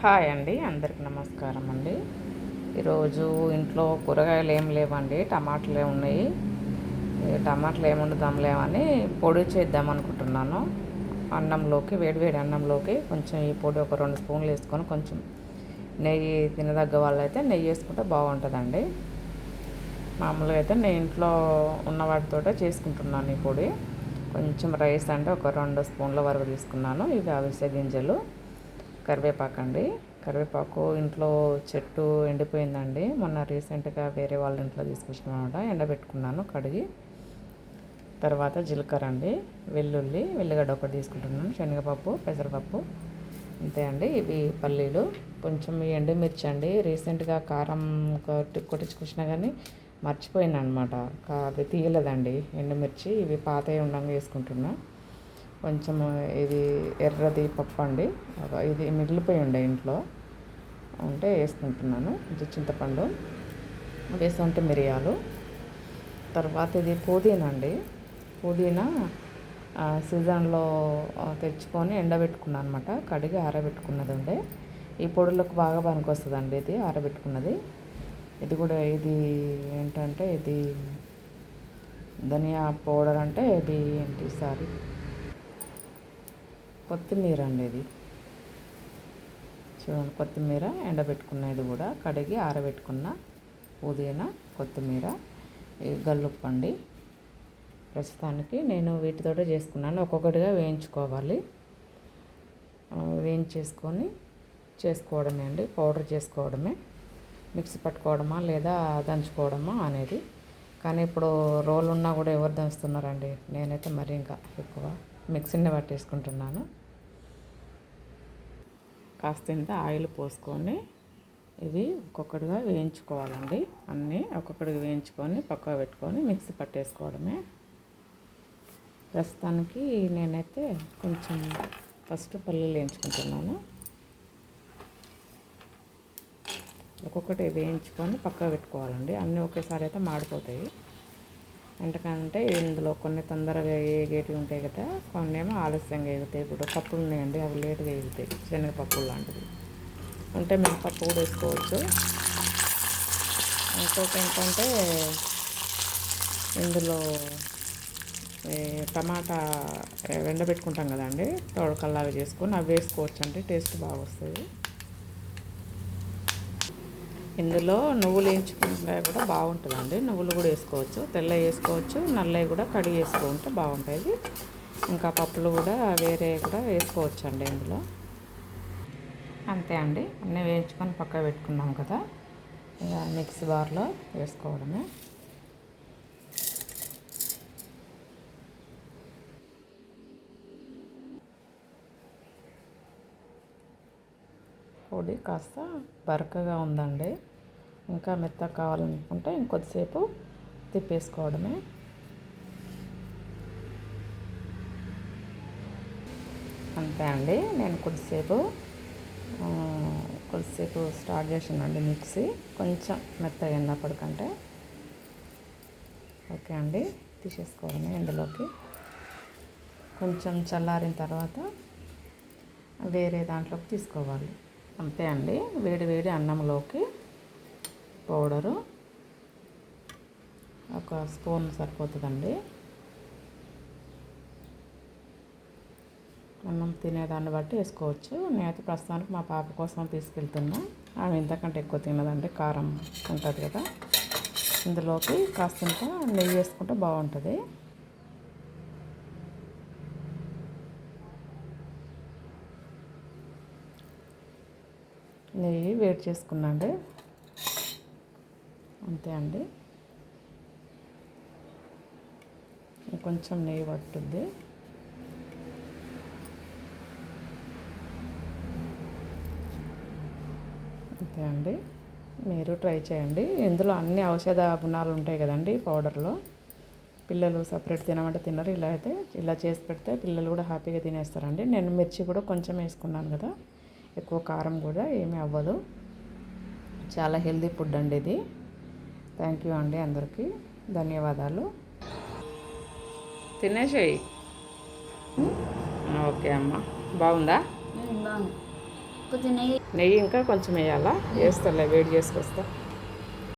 Hi అండి అందరికి నమస్కారం అండి. ఈరోజు ఇంట్లో కూరగాయలు ఏం లేవండి టమాటాలు ఉన్నాయి. టమాటాలు ఏమి లేవని పొడి చేద్దాం అనుకుంటున్నాను. అన్నంలోకి వేడివేడి అన్నంలోకి కొంచెం ఈ పొడి ఒక రెండు స్పూన్లు వేసుకొని కొంచెం నెయ్యి తినదగ్గ వాళ్ళైతే నెయ్యి వేసుకుంటే బాగుంటుందండి. మామూలుగా అయితే నేను ఇంట్లో ఉన్న వాటితోటే చేసుకుంటున్నాను ఈ పొడి. కొంచెం రైస్ అంటే ఒక రెండు స్పూన్ల వరకు తీసుకున్నాను. ఇవి అవిసె గింజలు. కరివేపాకు అండి. కరివేపాకు ఇంట్లో చెట్టు ఎండిపోయిందండి. మొన్న రీసెంట్గా వేరే వాళ్ళ ఇంట్లో తీసుకొచ్చినమాట ఎండబెట్టుకున్నాను కడిగి. తర్వాత జీలకర్ర అండి వెల్లుల్లి వెల్లిగడ్డ ఒకటి తీసుకుంటున్నాను శనగపప్పు పెసరపప్పు. అంతే అండి. ఇవి పల్లీలు. కొంచెం ఎండుమిర్చి అండి. రీసెంట్గా కారం కొట్టి కొట్టించుకొచ్చినా కానీ మర్చిపోయిందనమాట అనమాట అవి తీయలేదండి. ఎండుమిర్చి ఇవి పాతవి ఉండంగా వేసుకుంటున్నాను కొంచెం ఇది ఎర్రది పప్పు అండి. ఇది మిగిలిపోయి ఉండే ఇంట్లో. ఉంటే వేసుకుంటున్నాను. ఇది చింతపండు. వేసుకుంటే మిరియాలు. తర్వాత ఇది పుదీనా అండి. పుదీనా సీజన్లో తెచ్చుకొని ఎండబెట్టుకున్నాను అనమాట కడిగి ఆరబెట్టుకున్నది ఉండే. ఈ పొడులకు బాగా పనికొస్తుందండి ఇది ఆరబెట్టుకున్నది. ఇది కూడా ఇది ఏంటంటే ఇది ధనియా పౌడర్ అంటే ఇది ఏంటి సారీ? కొత్తిమీర అండి ఇది. చూడండి కొత్తిమీర ఎండబెట్టుకున్న ఇది కూడా కడిగి ఆరబెట్టుకున్న పుదీనా కొత్తిమీర ఈ గల్లుప్పు అండి ప్రస్తుతానికి నేను వీటితోటే చేసుకున్నాను. ఒక్కొక్కటిగా వేయించుకోవాలి. వేయించేసుకొని చేసుకోవడమే అండి. పౌడర్ చేసుకోవడమే. మిక్సీ పట్టుకోవడమా లేదా దంచుకోవడమా అనేది కానీ ఇప్పుడు రోల్ ఉన్నా కూడా ఎవరు దంచుతున్నారండి? నేనైతే మరి ఇంకా ఎక్కువ మిక్సీని పట్టేసుకుంటున్నాను. కాస్త ఇంత ఆయిల్ పోసుకొని ఇవి ఒక్కొక్కటిగా వేయించుకోవాలండి. అన్నీ ఒక్కొక్కటిగా వేయించుకొని పక్కన పెట్టుకొని మిక్సీ పట్టేసుకోవడమే. ప్రస్తుతానికి నేనైతే కొంచెం ఫస్ట్ పల్లీలు వేయించుకుంటున్నాను. ఒక్కొక్కటి వేయించుకొని పక్కకు పెట్టుకోవాలండి. అన్నీ ఒకేసారి అయితే మాడిపోతాయి. ఎందుకంటే ఇందులో కొన్ని తొందరగా ఏగేటివి ఉంటాయి కదా కొన్ని ఏమో ఆలస్యంగా ఎగుతాయి ఇప్పుడు పప్పులు ఉన్నాయండి అవి లేటుగా ఎగుతాయి శనగపప్పు లాంటివి ఉంటే మినపప్పు కూడా వేసుకోవచ్చు. ఇంకోటి ఏంటంటే ఇందులో టమాటా ఎండబెట్టుకుంటాం కదండి తోడకల్లా అవి చేసుకొని అవి వేసుకోవచ్చు అంటే టేస్ట్ బాగా వస్తుంది. ఇందులో నువ్వులు వేయించుకుంటే కూడా బాగుంటుందండి. నువ్వులు కూడా వేసుకోవచ్చు తెల్ల వేసుకోవచ్చు నల్లవి కూడా కడిగి వేసుకుంటే బాగుంటుంది. ఇంకా పప్పులు కూడా వేరే కూడా వేసుకోవచ్చు అండి ఇందులో. అంతే అండి. అన్నీ వేయించుకొని పక్క పెట్టుకున్నాం కదా. ఇక మిక్సీ బార్లో వేసుకోవడమే. పొడి కాస్త బరకగా ఉందండి. ఇంకా మెత్త కావాలనుకుంటే ఇంకొద్దిసేపు తిప్పేసుకోవడమే. అంతే అండి. నేను కొద్దిసేపు కొద్దిసేపు స్టార్ట్ చేసానండి మిక్సీ. కొంచెం మెత్తగా అయినప్పటికంటే ఓకే అండి. తీసేసుకోవడమే ఇందులోకి. కొంచెం చల్లారిన తర్వాత వేరే దాంట్లోకి తీసుకోవాలి. అంతే అండి. వేడి వేడి అన్నంలోకి పౌడరు ఒక స్పూన్ సరిపోతుందండి. అన్నం తినేదాన్ని బట్టి వేసుకోవచ్చు. నేనైతే ప్రస్తుతానికి మా పాప కోసం తీసుకెళ్తున్నా. ఆమె ఇంతకంటే ఎక్కువ తినదండి. కారం ఉంటుంది కదా. ఇందులోకి కాస్తంత నెయ్యి వేసుకుంటే బాగుంటుంది. నెయ్యి వేడి చేసుకున్నాండి. అంతే అండి. కొంచెం నెయ్యి పట్టుద్ది. అంతే అండి. మీరు ట్రై చేయండి. ఇందులో అన్ని ఔషధ గుణాలు ఉంటాయి కదండి పౌడర్లో. పిల్లలు సపరేట్ తినమంటే తినరు. ఇలా అయితే ఇలా చేసి పెడితే పిల్లలు కూడా హ్యాపీగా తినేస్తారండి. నేను మిర్చి కూడా కొంచెం వేసుకున్నాను కదా. ఎక్కువ కారం కూడా ఏమీ అవ్వదు. చాలా హెల్దీ ఫుడ్ అండి ఇది. థ్యాంక్ యూ అండి అందరికీ. ధన్యవాదాలు. తినేసేయి ఓకే అమ్మ. బాగుందా? నెయ్యి ఇంకా కొంచెం వేయాలా? వేస్తాలే వేడి చేసుకొస్తా.